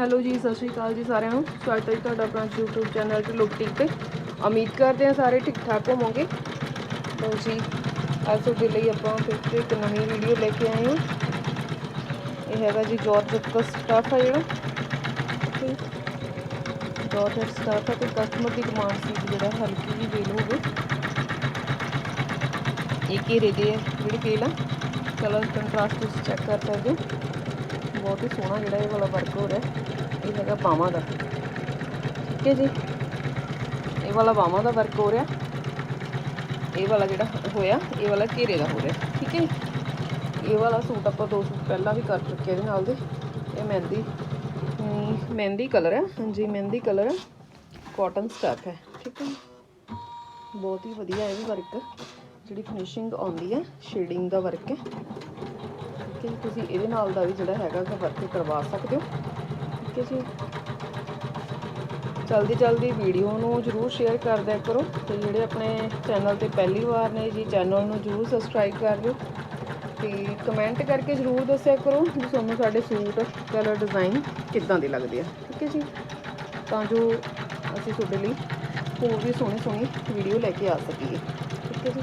Hello ਜੀ, ਸਤਿ ਸ਼੍ਰੀ ਅਕਾਲ ਜੀ ਸਾਰਿਆਂ ਨੂੰ। ਸਵਾਗਤ ਹੈ ਜੀ ਤੁਹਾਡਾ ਆਪਣਾ YouTube ਚੈਨਲ ਤੇ, ਲੋਕ ਟਿਕ ਤੇ। ਉਮੀਦ ਕਰਦੇ ਹਾਂ ਸਾਰੇ ਠੀਕ ਠਾਕ ਹੋਵੋਗੇ। ਲਓ ਜੀ, ਅੱਜ ਤੁਹਾਡੇ ਲਈ ਆਪਾਂ ਫਿਰ ਤੋਂ ਇੱਕ ਨਵੀਂ ਵੀਡੀਓ ਲੈ ਕੇ ਆਏ ਹਾਂ। ਇਹ ਹੈਗਾ ਜੀ ਜਾਰਜਟ ਦਾ ਸਟਾਫ ਹੈ ਜਿਹੜਾ। ਤੇ ਜਾਰਜਟ ਸਟਾਫ ਹੈ ਤੇ ਕਸਟਮਰ ਦੀ ਡਿਮਾਂਡ ਸੀ ਵੀ ਜਿਹੜਾ ਹਲਕੀ ਜਿਹੀ ਵੇਲ ਹੋਵੇ। ਇਹ ਘੇਰੇ ਦੇ ਜਿਹੜੀ ਵੇਲ ਆ। ਕਲਰ ਕੰਟਰਾਸਟ ਤੁਸੀਂ ਚੈੱਕ ਕਰ ਸਕਦੇ ਹੋ। ਬਹੁਤ ਹੀ ਸੋਹਣਾ ਜਿਹੜਾ ਇਹ ਵਾਲਾ ਵਰਕ ਹੋ ਰਿਹਾ ਇਹ ਹੈਗਾ ਬਾਹਾਂ ਦਾ। ਠੀਕ ਹੈ ਜੀ? ਇਹ ਵਾਲਾ ਬਾਹਾਂ ਦਾ ਵਰਕ ਹੋ ਰਿਹਾ। ਇਹ ਵਾਲਾ ਜਿਹੜਾ ਹੋਇਆ, ਇਹ ਵਾਲਾ ਘੇਰੇ ਦਾ ਹੋ ਰਿਹਾ। ਠੀਕ ਹੈ ਇਹ ਵਾਲਾ ਸੂਟ ਆਪਾਂ ਦੋ ਸੂਟ ਪਹਿਲਾਂ ਵੀ ਕਰ ਚੁੱਕੇ ਇਹਦੇ ਨਾਲ ਦੇ। ਇਹ ਮਹਿੰਦੀ ਮਹਿੰਦੀ ਕਲਰ ਹੈ। ਹਾਂਜੀ, ਮਹਿੰਦੀ ਕਲਰ ਹੈ। ਕਾਟਨ ਸਟਫ ਹੈ। ਠੀਕ ਹੈ ਬਹੁਤ ਹੀ ਵਧੀਆ ਇਹ ਵੀ ਵਰਕ ਜਿਹੜੀ ਫਿਨਿਸ਼ਿੰਗ ਆਉਂਦੀ ਹੈ ਸ਼ੇਡਿੰਗ ਦਾ ਵਰਕ ਹੈ। ਠੀਕ ਹੈ ਜੀ, ਤੁਸੀਂ ਇਹਦੇ ਨਾਲ ਦਾ ਵੀ ਜਿਹੜਾ ਹੈਗਾ ਕਿ ਵਰਕ ਕਰਵਾ ਸਕਦੇ ਹੋ। ਠੀਕ ਹੈ ਜੀ ਜਲਦੀ ਜਲਦੀ ਵੀਡੀਓ ਨੂੰ ਜਰੂਰ ਸ਼ੇਅਰ ਕਰ ਦਿਆ ਕਰੋ। ਤੇ ਜਿਹੜੇ ਆਪਣੇ ਚੈਨਲ ਤੇ ਪਹਿਲੀ ਵਾਰ ਨੇ ਜੀ ਚੈਨਲ ਨੂੰ ਜਰੂਰ ਸਬਸਕ੍ਰਾਈਬ ਕਰ ਦਿਓ। ਤੇ ਕਮੈਂਟ ਕਰਕੇ ਜਰੂਰ ਦੱਸਿਆ ਕਰੋ ਵੀ ਤੁਹਾਨੂੰ ਸਾਡੇ ਸੂਟ ਕਲਰ ਡਿਜ਼ਾਈਨ ਕਿੱਦਾਂ ਦੇ ਲੱਗਦੇ ਆ। ਠੀਕ ਹੈ ਜੀ? ਤਾਂ ਜੋ ਅਸੀਂ ਤੁਹਾਡੇ ਲਈ ਹੋਰ ਵੀ ਸੋਹਣੀ ਸੋਹਣੀ ਵੀਡੀਓ ਲੈ ਕੇ ਆ ਸਕੀਏ। ਠੀਕ ਹੈ ਜੀ?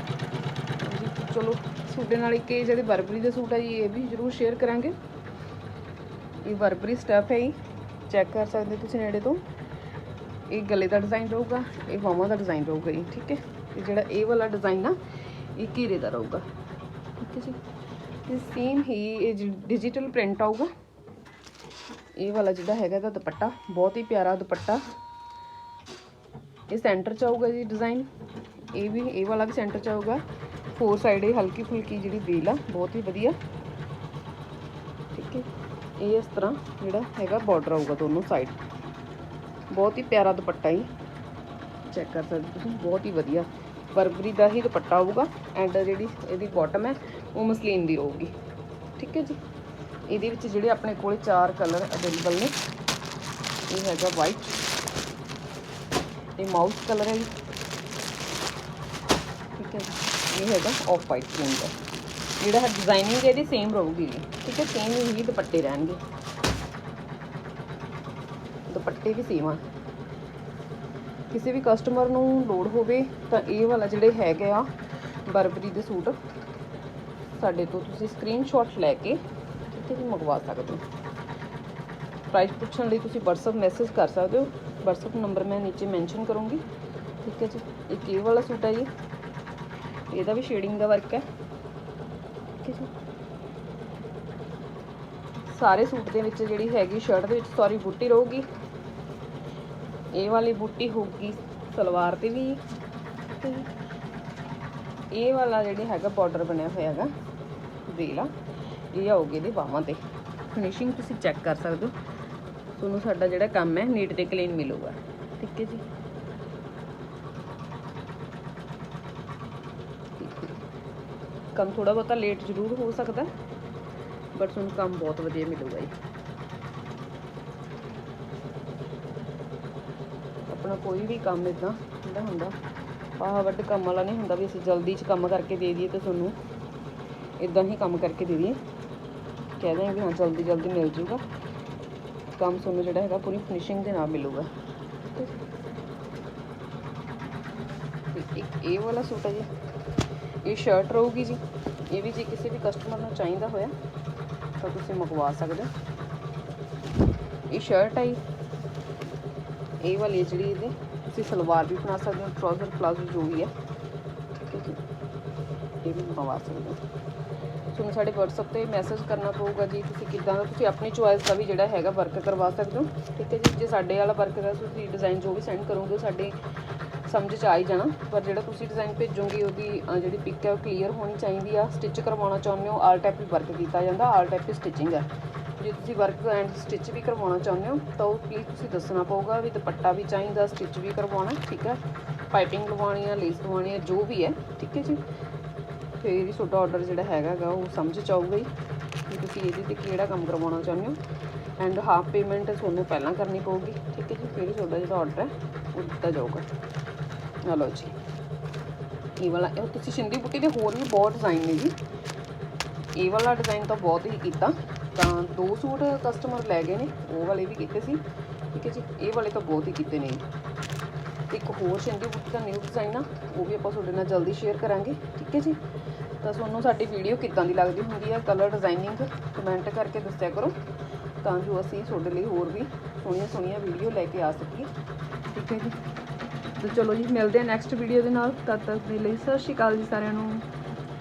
ਚਲੋ। ਸੂਟੇ ਨਾਲ ਇੱਕ ਇਹ ਜਿਹੜੇ ਬਰਬਰੀ ਦੇ ਸੂਟ ਆ ਜੀ, ਇਹ ਵੀ ਜਰੂਰ ਸ਼ੇਅਰ ਕਰਾਂਗੇ। ਇਹ ਬਰਬਰੀ ਸਟਫ ਹੈ ਜੀ ਚੈੱਕ ਕਰ ਸਕਦੇ ਤੁਸੀਂ ਨੇੜੇ ਤੋਂ। ਇਹ ਗਲੇ ਦਾ ਡਿਜ਼ਾਈਨ ਰਹੂਗਾ, ਇਹ ਬਾਹਾਂ ਦਾ ਡਿਜ਼ਾਈਨ ਰਹੂਗਾ ਜੀ, ਠੀਕ ਹੈ? ਤੇ ਜਿਹੜਾ ਇਹ ਵਾਲਾ ਡਿਜ਼ਾਈਨ ਆ, ਇਹ ਘੇਰੇ ਦਾ ਰਹੂਗਾ। ਠੀਕ ਹੈ ਜੀ? ਇਹ ਸੇਮ ਹੀ ਇਹ ਡਿਜੀਟਲ ਪ੍ਰਿੰਟ ਆਊਗਾ। ਇਹ ਵਾਲਾ ਜਿਹੜਾ ਹੈਗਾ ਇਹਦਾ ਦੁਪੱਟਾ, ਬਹੁਤ ਹੀ ਪਿਆਰਾ ਦੁਪੱਟਾ। ਇਹ ਸੈਂਟਰ ਚ ਆਊਗਾ ਜੀ ਡਿਜ਼ਾਈਨ ਇਹ ਵੀ, ਇਹ ਵਾਲਾ ਵੀ ਸੈਂਟਰ ਚ ਆਊਗਾ। ਫੋਰ ਸਾਈਡ ਇਹ ਹਲਕੀ ਫੁਲਕੀ ਜਿਹੜੀ ਵੇਲ ਆ, ਬਹੁਤ ਹੀ ਵਧੀਆ। ਠੀਕ ਹੈ, ਇਹ ਇਸ ਤਰ੍ਹਾਂ ਜਿਹੜਾ ਹੈਗਾ ਬਾਰਡਰ ਆਊਗਾ ਦੋਨੋਂ ਸਾਈਡ ਬਹੁਤ ਹੀ ਪਿਆਰਾ ਦੁਪੱਟਾ ਹੀ ਚੈੱਕ ਕਰ ਸਕਦੇ ਤੁਸੀਂ, ਬਹੁਤ ਹੀ ਵਧੀਆ। ਬਰਬਰੀ ਦਾ ਹੀ ਦੁਪੱਟਾ ਆਊਗਾ ਐਂਡ ਜਿਹੜੀ ਇਹਦੀ ਬਾਟਮ ਹੈ, ਉਹ ਮਸਲੀਨ ਦੀ ਰਹੂਗੀ। ਠੀਕ ਹੈ ਜੀ। ਇਹਦੇ ਵਿੱਚ ਜਿਹੜੇ ਆਪਣੇ ਕੋਲੇ ਚਾਰ ਕਲਰ ਅਵੇਲੇਬਲ ਨੇ, ਇਹ ਹੈਗਾ ਵਾਈਟ ਇਹ ਮਾਊਸ ਕਲਰ ਹੈ ਜੀ। ਠੀਕ ਹੈ ਜੀ। ਇਹ ਹੈਗਾ ਆਫ ਵਾਈਟ ਪ੍ਰਿੰਟ ਜਿਹੜਾ ਹੈ ਡਿਜ਼ਾਈਨਿੰਗ ਇਹਦੀ ਸੇਮ ਰਹੂਗੀ ਜੀ। ਠੀਕ ਹੈ ਸੇਮ ਹੀ ਦੁਪੱਟੇ ਰਹਿਣਗੇ। ਦੁਪੱਟੇ ਵੀ ਸੇਮ ਆ। ਕਿਸੇ ਵੀ ਕਸਟਮਰ ਨੂੰ ਲੋੜ ਹੋਵੇ ਤਾਂ ਇਹ ਵਾਲਾ ਜਿਹੜੇ ਹੈਗੇ ਆ ਬਰਬਰੀ ਦੇ ਸੂਟ, ਸਾਡੇ ਤੋਂ ਤੁਸੀਂ ਸਕਰੀਨਸ਼ਾਟ ਲੈ ਕੇ ਠੀਕ ਹੈ ਮੰਗਵਾ ਸਕਦੇ ਹੋ। ਪ੍ਰਾਈਸ ਪੁੱਛਣ ਲਈ ਤੁਸੀਂ WhatsApp ਮੈਸੇਜ ਕਰ ਸਕਦੇ ਹੋ। WhatsApp ਨੰਬਰ ਮੈਂ ਨੀਚੇ ਮੈਂਸ਼ਨ ਕਰੂੰਗੀ। ਠੀਕ ਹੈ ਜੀ, ਇੱਕ ਇਹ ਵਾਲਾ ਸੂਟ ਹੈ ਜੀ। ਇਹਦਾ ਵੀ ਸ਼ੇਡਿੰਗ ਦਾ ਵਰਕ ਹੈ। ਠੀਕ ਹੈ ਸਾਰੇ ਸੂਟ ਦੇ ਵਿੱਚ ਜਿਹੜੀ ਹੈਗੀ ਸ਼ਰਟ ਦੇ ਵਿੱਚ ਸੌਰੀ ਬੂਟੀ ਰਹੂਗੀ। ਇਹ ਵਾਲੀ ਬੂਟੀ ਹੋਊਗੀ ਸਲਵਾਰ ਤੇ ਵੀ। ਇਹ ਵਾਲਾ ਜਿਹੜਾ ਹੈਗਾ ਬਾਰਡਰ ਬਣਿਆ ਹੋਇਆ ਹੈਗਾ। ਵੇਲਾ ਇਹ ਆਉਗੀ ਇਹਦੇ ਬਾਹਾਂ ਤੇ। ਫਿਨਿਸ਼ਿੰਗ ਤੁਸੀਂ ਚੈੱਕ ਕਰ ਸਕਦੇ ਹੋ। ਤੁਹਾਨੂੰ ਸਾਡਾ ਜਿਹੜਾ ਕੰਮ ਹੈ ਨੀਟ ਤੇ ਕਲੀਨ ਮਿਲੂਗਾ। ਠੀਕ ਹੈ ਜੀ। ਕੰਮ ਥੋੜਾ ਬਹੁਤਾ ਲੇਟ ਜ਼ਰੂਰ ਹੋ ਸਕਦਾ ਬਟ ਤੁਹਾਨੂੰ ਕੰਮ ਬਹੁਤ ਵਧੀਆ ਮਿਲੂਗਾ ਜੀ। ਆਪਣਾ ਕੋਈ ਵੀ ਕੰਮ ਇਦਾਂ ਜਿਹੜਾ ਹੁੰਦਾ, ਆਹ ਵੱਡ ਕੰਮ ਵਾਲਾ ਨਹੀਂ ਹੁੰਦਾ ਵੀ ਅਸੀਂ ਜਲਦੀ 'ਚ ਕੰਮ ਕਰਕੇ ਦੇ ਦਈਏ ਤੇ ਤੁਹਾਨੂੰ ਇਦਾਂ ਹੀ ਕੰਮ ਕਰਕੇ ਦੇ ਦਈਏ। ਕਹਿ ਦਿਆਂ ਵੀ ਹਾਂ, ਜਲਦੀ ਜਲਦੀ ਮਿਲ ਜੂਗਾ। ਕੰਮ ਤੁਹਾਨੂੰ ਜਿਹੜਾ ਹੈਗਾ ਪੂਰੀ ਫਿਨਿਸ਼ਿੰਗ ਦੇ ਨਾਲ ਮਿਲੂਗਾ। ਤੇ ਇੱਕ ਇਹ ਵਾਲਾ ਸੂਟ ਹੈ ਜੀ ਇਹ ਸ਼ਰਟ ਰਹੂਗੀ ਜੀ। ਇਹ ਵੀ ਜੇ ਕਿਸੇ ਵੀ ਕਸਟਮਰ ਨੂੰ ਚਾਹੀਦਾ ਹੋਇਆ, ਤਾਂ ਤੁਸੀਂ ਮੰਗਵਾ ਸਕਦੇ ਹੋ। ਇਹ ਸ਼ਰਟ ਹੈ ਜੀ। ਇਹ ਵਾਲੀ ਹੈ ਜਿਹੜੀ ਇਹਦੇ, ਤੁਸੀਂ ਸਲਵਾਰ ਵੀ ਬਣਾ ਸਕਦੇ ਹੋ ਟਰਾਊਜ਼ਰ ਪਲਾਜ਼ੋ ਜੋ ਵੀ ਹੈ ਠੀਕ ਹੈ ਜੀ। ਇਹ ਵੀ ਮੰਗਵਾ ਸਕਦੇ ਹੋ। ਤੁਹਾਨੂੰ ਸਾਡੇ WhatsApp ਤੇ ਮੈਸੇਜ ਕਰਨਾ ਪਊਗਾ ਜੀ, ਤੁਸੀਂ ਕਿੱਦਾਂ ਦਾ ਤੁਸੀਂ ਆਪਣੀ ਚੁਆਇਸ ਦਾ ਵੀ ਜਿਹੜਾ ਹੈਗਾ ਵਰਕ ਕਰਵਾ ਸਕਦੇ ਹੋ। ਠੀਕ ਹੈ ਜੀ, ਜੇ ਸਾਡੇ ਵਾਲਾ ਵਰਕ ਦਾ ਤੁਸੀਂ ਡਿਜ਼ਾਈਨ ਜੋ ਵੀ ਸੈਂਡ ਕਰੋਗੇ ਸਾਡੇ ਸਮਝ ਚ ਆ ਹੀ ਜਾਣਾ ਪਰ ਜਿਹੜਾ ਤੁਸੀਂ ਡਿਜ਼ਾਈਨ ਭੇਜੋਗੇ ਉਹਦੀ ਅ, ਜਿਹੜੀ ਪਿਕ ਹੈ ਉਹ ਕਲੀਅਰ ਹੋਣੀ ਚਾਹੀਦੀ ਆ। ਸਟਿਚ ਕਰਵਾਉਣਾ ਚਾਹੁੰਦੇ ਹੋ ਆਲ ਟਾਈਪ ਵੀ ਵਰਕ ਕੀਤਾ ਜਾਂਦਾ ਆਲ ਟਾਈਪ ਹੀ ਸਟਿਚਿੰਗ ਹੈ। ਜੇ ਤੁਸੀਂ ਵਰਕ ਐਂਡ ਸਟਿਚ ਵੀ ਕਰਵਾਉਣਾ ਚਾਹੁੰਦੇ ਹੋ ਤਾਂ ਉਹ ਪਲੀਜ਼ ਤੁਸੀਂ ਦੱਸਣਾ ਪਊਗਾ ਵੀ ਦੁਪੱਟਾ ਵੀ ਚਾਹੀਦਾ ਸਟਿਚ ਵੀ ਕਰਵਾਉਣਾ ਠੀਕ ਹੈ? ਪਾਈਪਿੰਗ ਲਵਾਉਣੀ ਆ ਲੇਸ ਲਵਾਉਣੀ ਆ ਜੋ ਵੀ ਹੈ ਠੀਕ ਹੈ ਜੀ? ਫਿਰ ਹੀ ਤੁਹਾਡਾ ਆਰਡਰ ਜਿਹੜਾ ਹੈਗਾ ਗਾ ਉਹ ਸਮਝ ਚ ਆਊਗਾ ਹੀ ਕਿ ਤੁਸੀਂ ਇਹਦੇ ਤੇ ਕਿਹੜਾ ਕੰਮ ਕਰਵਾਉਣਾ ਚਾਹੁੰਦੇ ਹੋ? ਐਂਡ ਹਾਫ ਪੇਮੈਂਟ ਤੁਹਾਨੂੰ ਪਹਿਲਾਂ ਕਰਨੀ ਪਊਗੀ ਠੀਕ ਹੈ ਜੀ? ਫਿਰ ਹੀ ਤੁਹਾਡਾ ਜਿਹੜਾ ਆਰਡਰ ਹੈ ਉਹ ਦਿੱਤਾ ਜਾਊਗਾ। ਲਓ ਜੀ ਇਹ ਵਾਲਾ, ਇਹ ਤੁਸੀਂ ਸਿੰਧੀ ਬੁੱਟੀ ਦੇ ਹੋਰ ਵੀ ਬਹੁਤ ਡਿਜ਼ਾਈਨ ਨੇ ਜੀ। ਇਹ ਵਾਲਾ ਡਿਜ਼ਾਈਨ ਤਾਂ ਬਹੁਤ ਹੀ ਕੀਤਾ। ਤਾਂ ਦੋ ਸੂਟ ਕਸਟਮਰ ਲੈ ਗਏ ਨੇ, ਉਹ ਵਾਲੇ ਵੀ ਕੀਤੇ ਸੀ। ਠੀਕ ਹੈ ਜੀ, ਇਹ ਵਾਲੇ ਤਾਂ ਬਹੁਤ ਹੀ ਕੀਤੇ ਨੇ। ਇੱਕ ਹੋਰ ਸ਼ਿੰਦੀ ਬੁੱਟੀ ਦਾ ਨਿਊ ਡਿਜ਼ਾਈਨ ਆ, ਉਹ ਵੀ ਆਪਾਂ ਤੁਹਾਡੇ ਨਾਲ ਜਲਦੀ ਸ਼ੇਅਰ ਕਰਾਂਗੇ। ਠੀਕ ਹੈ ਜੀ, ਤਾਂ ਤੁਹਾਨੂੰ ਸਾਡੀ ਵੀਡੀਓ ਕਿੱਦਾਂ ਦੀ ਲੱਗਦੀ ਹੁੰਦੀ ਆ ਕਲਰ ਡਿਜ਼ਾਈਨਿੰਗ ਕਮੈਂਟ ਕਰਕੇ ਦੱਸਿਆ ਕਰੋ। ਤਾਂ ਜੋ ਅਸੀਂ ਤੁਹਾਡੇ ਲਈ ਹੋਰ ਵੀ ਸੋਹਣੀਆਂ ਸੋਹਣੀਆਂ ਵੀਡੀਓ ਲੈ ਕੇ ਆ ਸਕੀਏ। ਠੀਕ ਹੈ ਜੀ। ਤਾਂ ਚਲੋ ਜੀ, ਮਿਲਦੇ ਹਾਂ ਨੈਕਸਟ ਵੀਡੀਓ ਦੇ ਨਾਲ। ਤਦ ਤੱਕ ਦੇ ਲਈ ਸਤਿ ਸ਼੍ਰੀ ਅਕਾਲ ਜੀ ਸਾਰਿਆਂ ਨੂੰ।